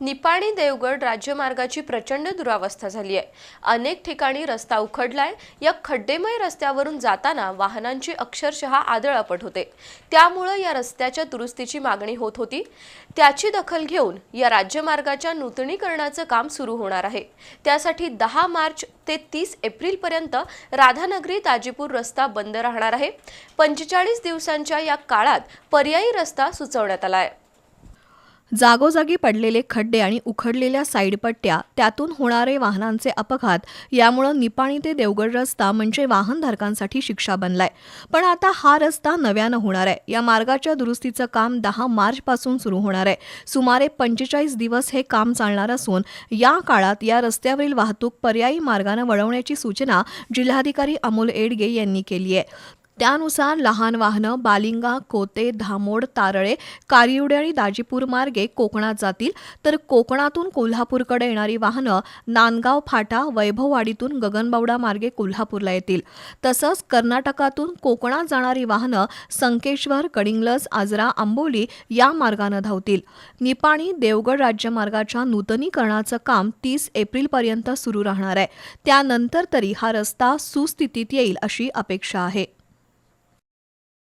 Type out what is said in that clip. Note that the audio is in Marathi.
निपाणी देवगड राज्यमार्गाची प्रचंड दुरावस्था झाली आहे. अनेक ठिकाणी रस्ता उखडलाय. या खड्डेमय रस्त्यावरून जाताना वाहनांची अक्षरशः आदळापट होते. त्यामुळं या रस्त्याच्या दुरुस्तीची मागणी होत होती. त्याची दखल घेऊन या राज्यमार्गाच्या नूतनीकरणाचं काम सुरू होणार आहे. त्यासाठी दहा मार्च ते तीस एप्रिलपर्यंत राधानगरी ताजीपूर रस्ता बंद राहणार आहे. पंचेचाळीस दिवसांच्या या काळात पर्यायी रस्ता सुचवण्यात आला आहे. जागोजागी पडलेले खड्डे आणि उखडलेल्या साईडपट्ट्या त्यातून होणारे वाहनांचे अपघात यामुळं निपाणी ते देवगड रस्ता म्हणजे वाहनधारकांसाठी शिक्षा बनलाय. पण आता हा रस्ता नव्यानं होणार आहे. या मार्गाच्या दुरुस्तीचं काम दहा मार्चपासून सुरू होणार आहे. सुमारे पंचेचाळीस दिवस हे काम चालणार असून या काळात या रस्त्यावरील वाहतूक पर्यायी मार्गानं वळवण्याची सूचना जिल्हाधिकारी अमोल एडगे यांनी केली आहे. त्यानुसार लहान वाहनं बालिंगा कोते धामोड तारळे कारिवडे आणि दाजीपूर मार्गे कोकणात जातील. तर कोकणातून कोल्हापूरकडे येणारी वाहनं नांदगाव फाटा वैभववाडीतून गगनबावडा मार्गे कोल्हापूरला येतील. तसंच कर्नाटकातून कोकणात जाणारी वाहनं संकेश्वर कडिंगलज आजरा आंबोली या मार्गानं धावतील. निपाणी देवगड राज्यमार्गाच्या नूतनीकरणाचं काम तीस एप्रिलपर्यंत सुरू राहणार आहे. त्यानंतर तरी हा रस्ता सुस्थितीत येईल अशी अपेक्षा आहे.